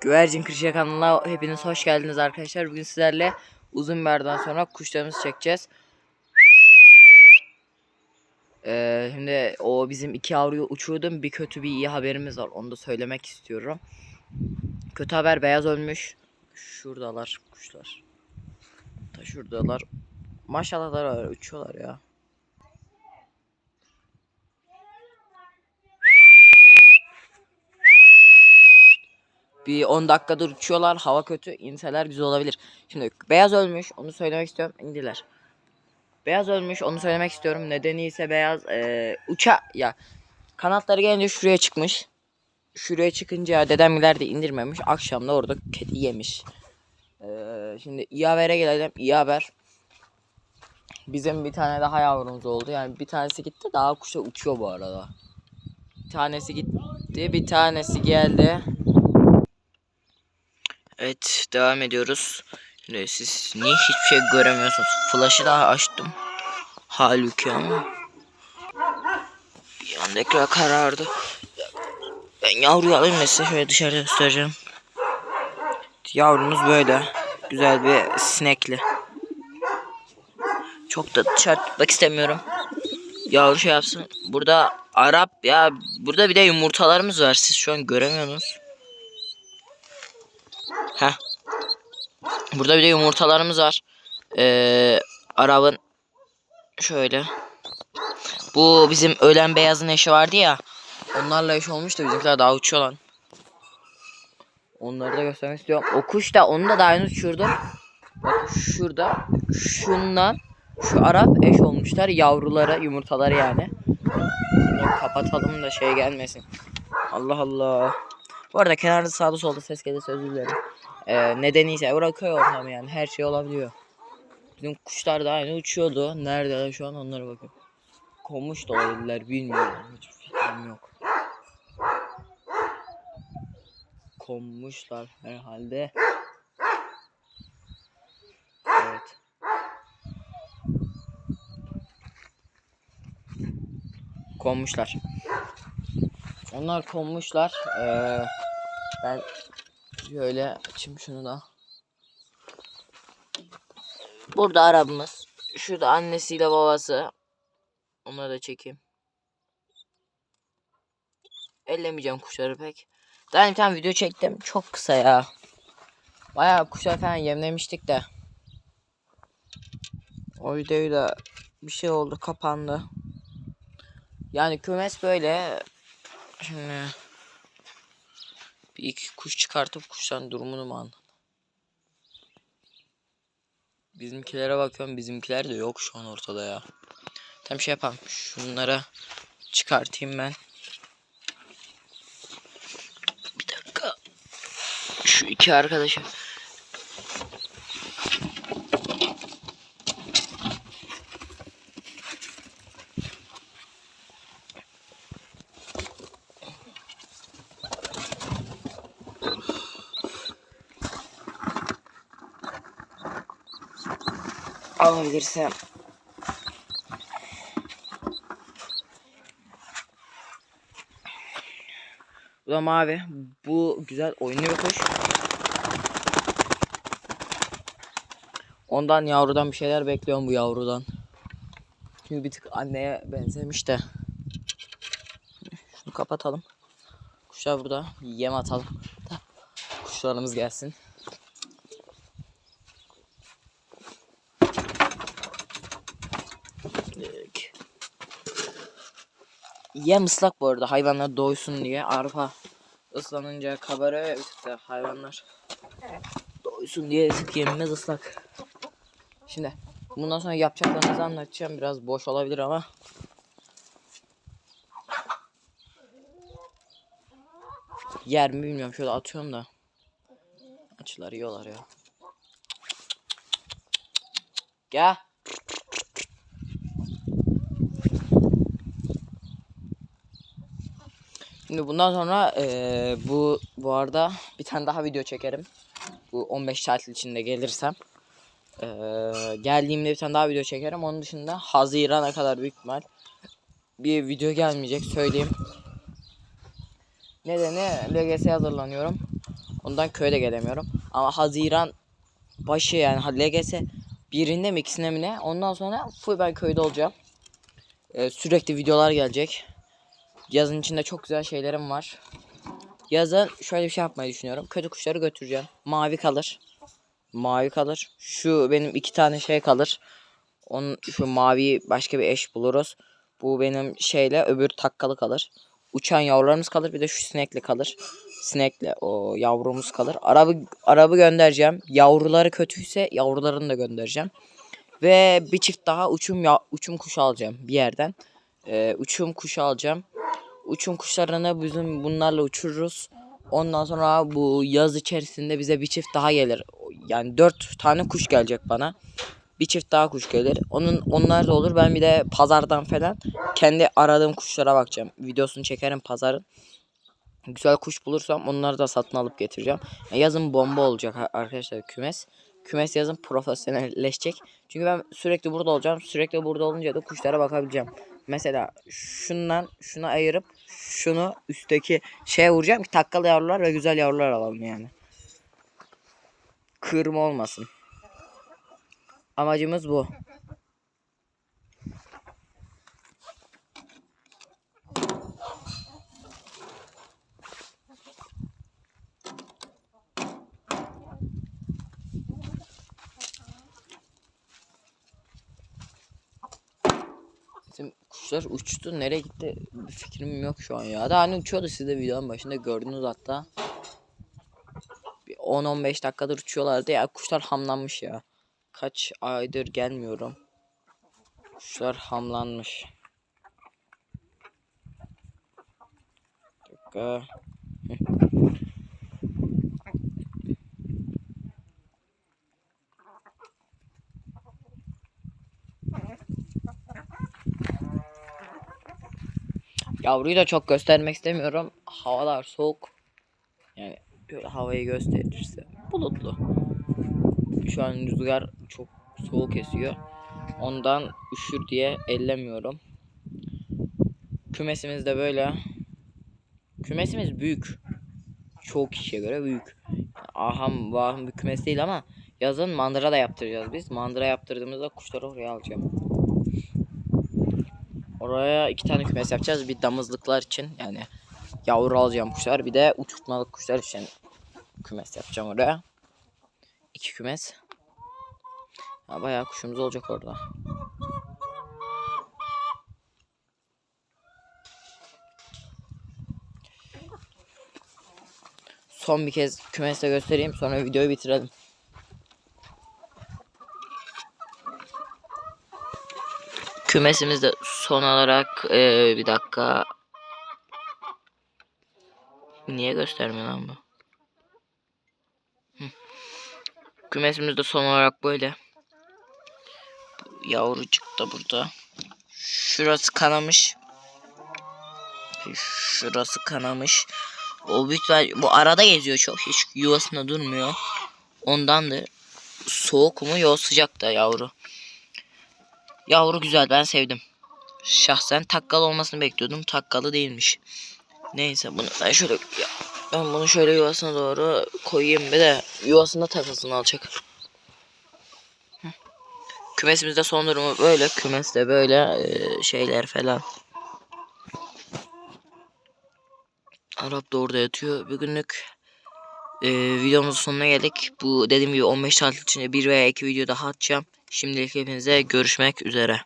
Güvercin Kırışa kanalına hepiniz hoş geldiniz arkadaşlar. Bugün sizlerle uzun bir aradan sonra kuşlarımızı çekeceğiz. Ee, şimdi o bizim iki yavruyu uçurdum. Bir kötü bir iyi haberimiz var. Onu da söylemek istiyorum. Kötü haber beyaz ölmüş. Şuradalar kuşlar. Da şuradalar. Maşallah uçuyorlar ya. Bir 10 dakikadır uçuyorlar. Hava kötü. İnseler güzel olabilir. Şimdi beyaz ölmüş. Onu söylemek istiyorum. İndiler. Beyaz ölmüş. Onu söylemek istiyorum. Nedeni ise beyaz e, uça ya kanatları gelince şuraya çıkmış. Şuraya çıkınca dedem ileride indirmemiş. Akşam da orada kedi yemiş. Ee, şimdi iyi habere gelelim. İyi haber. Bizim bir tane daha yavrumuz oldu. Yani bir tanesi gitti. Daha kuşa uçuyor bu arada. Bir tanesi gitti. Bir tanesi geldi. Evet devam ediyoruz. Şimdi siz niye hiçbir şey göremiyorsunuz? Flash'ı daha açtım. Halbuki ama. Bir anda ekran karardı. Ben yavruyu alayım da size dışarıda göstereceğim. Yavrumuz böyle. Güzel bir sinekli. Çok da dışarı istemiyorum. Yavru şey yapsın. Burada Arap ya burada bir de yumurtalarımız var. Siz şu an göremiyorsunuz. Heh. Burada bir de yumurtalarımız var. Ee, Arap'ın şöyle. Bu bizim ölen beyazın eşi vardı ya. Onlarla eş olmuş da bizimkiler daha uçuyor lan. Onları da göstermek istiyorum. O kuş da onu da daha yeni uçurdu. Bak şurada şundan şu Arap eş olmuşlar. Yavruları yumurtaları yani. Bunu kapatalım da şey gelmesin. Allah Allah. Bu arada kenarda sağda solda ses gelirse özür dilerim. Ee, nedeni ise orası köy ortamı yani her şey olabiliyor. Bizim kuşlar da aynı uçuyordu. Neredeler şu an onlara bakın. Konmuş da olabilirler bilmiyorum. Hiç fikrim yok. Konmuşlar herhalde. Evet. Konmuşlar. Onlar konmuşlar. Ee, ben şöyle açayım şunu da. Burada arabamız. Şurada annesiyle babası. Onları da çekeyim. Ellemeyeceğim kuşları pek. Daha bir tane video çektim. Çok kısa ya. Bayağı kuşlar falan yemlemiştik de. O videoyu da bir şey oldu kapandı. Yani kümes böyle. Şimdi bir iki kuş çıkartıp kuşların durumunu mu anladım? Bizimkilere bakıyorum. Bizimkiler de yok şu an ortada ya. Tam şey yapalım. Şunlara çıkartayım ben. Bir dakika. Şu iki arkadaşı. Alabilirsem. Bu da mavi. Bu güzel oynuyor kuş. Ondan yavrudan bir şeyler bekliyorum bu yavrudan. Çünkü bir tık anneye benzemiş de. Şunu kapatalım. Kuşlar burada. Yem atalım. Kuşlarımız gelsin. Yem ıslak bu arada hayvanlar doysun diye arpa ıslanınca kabarıyor ya bir tık da hayvanlar doysun diye tık yemimiz ıslak. Şimdi bundan sonra yapacaklarınızı anlatacağım biraz boş olabilir ama yer mi bilmiyorum şöyle atıyorum da açılar yiyorlar ya. Gel. Şimdi bundan sonra eee, bu bu arada bir tane daha video çekerim. Bu 15 saat içinde gelirsem. Eee, geldiğimde bir tane daha video çekerim. Onun dışında Haziran'a kadar büyük ihtimal bir video gelmeyecek söyleyeyim. Nedeni LGS'ye hazırlanıyorum. Ondan köye de gelemiyorum. Ama Haziran başı yani LGS birinde mi ikisinde mi ne? Ondan sonra full ben köyde olacağım. Ee, sürekli videolar gelecek. Yazın içinde çok güzel şeylerim var. Yazın şöyle bir şey yapmayı düşünüyorum. Kötü kuşları götüreceğim. Mavi kalır. Mavi kalır. Şu benim iki tane şey kalır. Onun şu mavi başka bir eş buluruz. Bu benim şeyle öbür takkalı kalır. Uçan yavrularımız kalır. Bir de şu sinekli kalır. Sinekle o yavrumuz kalır. Arabı arabı göndereceğim. Yavruları kötüyse yavrularını da göndereceğim. Ve bir çift daha uçum ya, uçum kuşu alacağım bir yerden. Ee, uçum kuşu alacağım. Uçum kuşlarını bizim bunlarla uçururuz. Ondan sonra bu yaz içerisinde bize bir çift daha gelir. Yani dört tane kuş gelecek bana. Bir çift daha kuş gelir. Onun onlar da olur. Ben bir de pazardan falan kendi aradığım kuşlara bakacağım. Videosunu çekerim pazarın. Güzel kuş bulursam onları da satın alıp getireceğim. Ya Yazın bomba olacak arkadaşlar kümes. Kümes yazın profesyonelleşecek. Çünkü ben sürekli burada olacağım. Sürekli burada olunca da kuşlara bakabileceğim. Mesela şundan şunu ayırıp şunu üstteki şeye vuracağım ki takkalı yavrular ve güzel yavrular alalım yani. Kırma olmasın. Amacımız bu. Bizim kuşlar uçtu. Nereye gitti bir fikrim yok şu an ya. Da hani uçuyordu siz de videonun başında gördünüz hatta. Bir 10-15 dakikadır uçuyorlardı ya. Kuşlar hamlanmış ya. Kaç aydır gelmiyorum. Kuşlar hamlanmış. Dakika. Yavruyu da çok göstermek istemiyorum. Havalar soğuk. Yani böyle havayı gösterirse bulutlu. Şu an rüzgar çok soğuk esiyor. Ondan üşür diye ellemiyorum. Kümesimiz de böyle. Kümesimiz büyük. Çoğu kişiye göre büyük. Aham vahım bir kümes değil ama yazın mandıra da yaptıracağız biz. Mandıra yaptırdığımızda kuşları oraya alacağım. Oraya iki tane kümes yapacağız. Bir damızlıklar için yani yavru alacağım kuşlar. Bir de uçurtmalık kuşlar için kümes yapacağım oraya. İki kümes. Ya bayağı kuşumuz olacak orada. Son bir kez kümeste göstereyim sonra videoyu bitirelim. Kümesimizde son olarak eee, bir dakika. Niye göstermiyor lan bu? Hı. Kümesimizde son olarak böyle. Yavrucuk da burada. Şurası kanamış. Şurası kanamış. O büyük bu arada geziyor çok. Hiç yuvasında durmuyor. Ondandır. Soğuk mu yok sıcak da yavru. Yavru güzel ben sevdim. Şahsen takkalı olmasını bekliyordum. Takkalı değilmiş. Neyse bunu ben şöyle ya, ben bunu şöyle yuvasına doğru koyayım bir de yuvasında takılsın alacak. Kümesimizde son durumu böyle. Kümeste böyle e, şeyler falan. Arap da orada yatıyor. Bugünlük e, videomuzun sonuna geldik. Bu dediğim gibi 15 saat içinde bir veya iki video daha atacağım. Şimdilik hepinize görüşmek üzere.